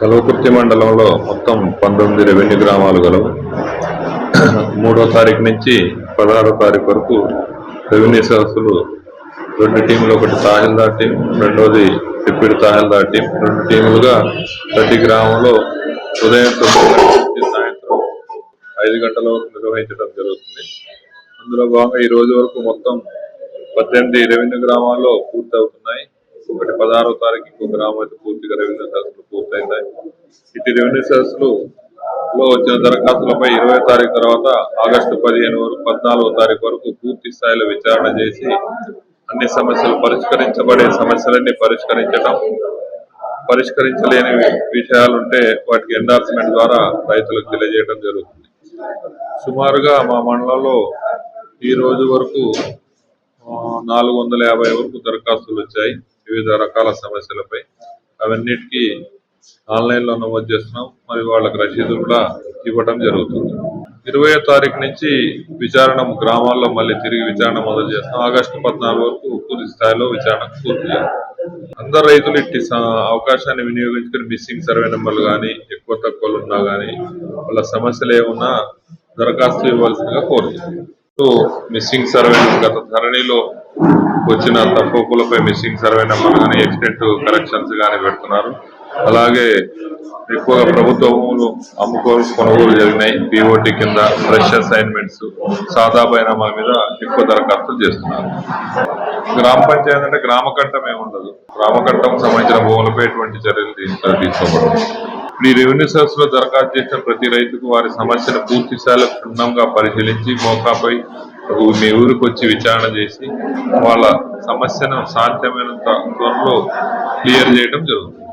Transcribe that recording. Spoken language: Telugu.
కల్వకుర్తి మండలంలో మొత్తం పంతొమ్మిది రెవెన్యూ గ్రామాలు గలవు. మూడో తారీఖు నుంచి పదహారో తారీఖు వరకు రెవెన్యూ సదస్సులు రెండు టీంలు ఒకటి తహసీల్దార్ టీం రెండోది డిప్యూటీ తహసీల్దార్ టీం. రెండు టీములుగా ప్రతి గ్రామంలో ఉదయం తొమ్మిది నుంచి సాయంత్రం ఐదు గంటల వరకు నిర్వహించడం జరుగుతుంది. అందులో భాగంగా ఈ రోజు వరకు మొత్తం పద్దెనిమిది రెవెన్యూ గ్రామాల్లో పూర్తి అవుతున్నాయి ఒకటి పదహారో తారీఖు ఇంకో గ్రామం అయితే పూర్తిగా రెవెన్యూ సదస్సులు పూర్తయి. సిటీ రెవెన్యూ సదస్సులు లో వచ్చిన దరఖాస్తులపై ఇరవై తారీఖు తర్వాత ఆగస్టు పదిహేను వరకు పద్నాలుగో తారీఖు వరకు పూర్తి స్థాయిలో విచారణ చేసి అన్ని సమస్యలు పరిష్కరించబడే సమస్యలన్నీ పరిష్కరించడం పరిష్కరించలేని విషయాలుంటే వాటికి ఎండార్స్మెంట్ ద్వారా రైతులకు తెలియజేయడం జరుగుతుంది. సుమారుగా మా మండలంలో ఈ రోజు వరకు నాలుగు వందల యాభై వరకు దరఖాస్తులు వచ్చాయి వివిధ రకాల సమస్యలపై. అవన్నిటికీ ఆన్లైన్లో నమోదు చేస్తున్నాం. మరి వాళ్ళకి రసీదులు కూడా ఇవ్వడం జరుగుతుంది. ఇరవై తారీఖు నుంచి విచారణ గ్రామాల్లో మళ్ళీ తిరిగి విచారణ మొదలు చేస్తాం ఆగస్టు పద్నాలుగు వరకు పూర్తి స్థాయిలో విచారణ పూర్తి చేయాలి అందరు రైతులు ఇట్టి అవకాశాన్ని వినియోగించుకుని మిస్సింగ్ సర్వే నెంబర్లు కానీ ఎక్కువ తక్కువలు ఉన్నా కానీ వాళ్ళ సమస్యలు ఏమున్నా దరఖాస్తు ఇవ్వాల్సిందిగా కోరుతున్నాం. మిస్సింగ్ సర్వే గత ధరణిలో వచ్చిన తప్పులపై మిస్సింగ్ సర్వే నెంబర్ కానీ ఎక్స్టెంట్ కరెక్షన్స్ కానీ పెడుతున్నారు. అలాగే ఎక్కువగా ప్రభుత్వ భూములు అమ్ముకోలు కొనుగోలు జరిగినాయి. పిఓటి కింద ఫ్రెష్ అసైన్మెంట్స్ సాదా బైనామా మీద ఎక్కువ దరఖాస్తులు చేస్తున్నారు. గ్రామ పంచాయతీ అంటే గ్రామ కట్టం ఏమి ఉండదు. గ్రామ కట్టం సంబంధించిన భూములపై ఎటువంటి చర్యలు తీసుకోబడదు ఇప్పుడు ఈ రెవెన్యూ సర్వీస్లో దరఖాస్తు చేసిన ప్రతి రైతుకు వారి సమస్యను పూర్తి స్థాయిలో క్షుణ్ణంగా పరిశీలించి మోకాపై మీ ఊరికి వచ్చి విచారణ చేసి వాళ్ళ సమస్యను సాధ్యమైనంత త్వరలో క్లియర్ చేయడం జరుగుతుంది.